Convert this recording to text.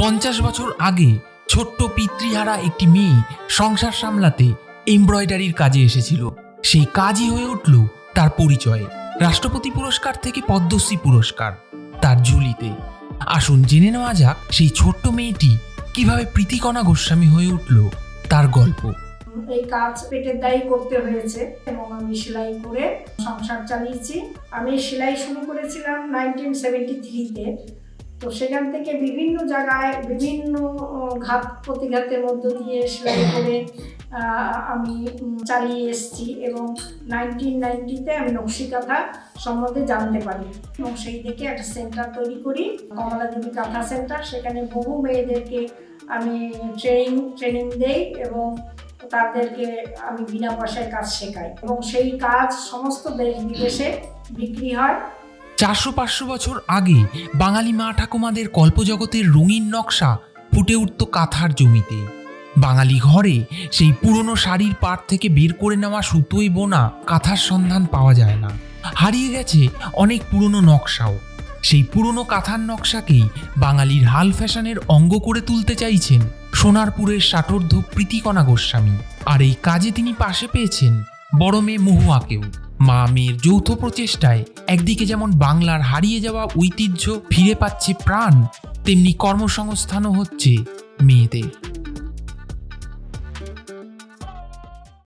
পঞ্চাশ বছর আগে ছোট্ট পিতৃহারা একটি মেয়ে সংসার সামলাতে এমব্রয়ডারির কাজে এসেছিল। সেই কাজই হয়ে উঠল তার পরিচয়, রাষ্ট্রপতি পুরস্কার থেকে পদ্মশ্রী পুরস্কার তার ঝুলিতে। আসুন জেনে নেওয়া যাক সেই ছোট্ট মেয়েটি কীভাবে প্রীতিকণা গোস্বামী হয়ে উঠল তার গল্প। এই কাজ পেটের দায়ী করতে হয়েছে এবং আমি সেলাই করে সংসার চালিয়েছি। আমি সেলাই শুরু করেছিলাম নাইনটিন সেভেন্টি থ্রিতে তো সেখান থেকে বিভিন্ন জায়গায় বিভিন্ন ঘাত প্রতিঘাতের মধ্য দিয়ে সেলাই করে আমি চালিয়ে এসেছি এবং নাইনটিন নাইনটিতে আমি নকশিকাথা সম্বন্ধে জানতে পারি। এবং সেই থেকে একটা সেন্টার তৈরি করি কমলা দেবী কাঁথা সেন্টার। সেখানে বহু মেয়েদেরকে আমি ট্রেনিং ট্রেনিং দেই এবং তাদেরকে আমি বিনা পয়সায় কাজ শেখাই। এবং সেই কাজ সমস্ত দেশ বিদেশে বিক্রি হয়। চারশো পাঁচশো বছর আগে বাঙালি মা ঠাকুমাদের কল্পজগতের রঙিন নকশা ফুটে উঠত কাঁথার জমিতে। বাঙালি ঘরে সেই পুরনো শাড়ির পাট থেকে বের করে নেওয়া সুতোয় বোনা কাঁথার সন্ধান পাওয়া যায় না। হারিয়ে গেছে অনেক পুরনো নকশাও। সেই পুরনো কাঁথার নকশাকেই বাঙালির হাল ফ্যাশনের অঙ্গ করে তুলতে চাইছেন সোনারপুরের ষাটোর্ধ প্রীতিকণা গোস্বামী। আর এই কাজে তিনি পাশে পেয়েছেন বড় মেয়ে মহুয়াকেও। মা মেয়ের যৌথ প্রচেষ্টায় একদিকে যেমন বাংলার হারিয়ে যাওয়া ঐতিহ্য ফিরে পাচ্ছে প্রাণ, তেমনি কর্মসংস্থানও হচ্ছে মেয়েদের।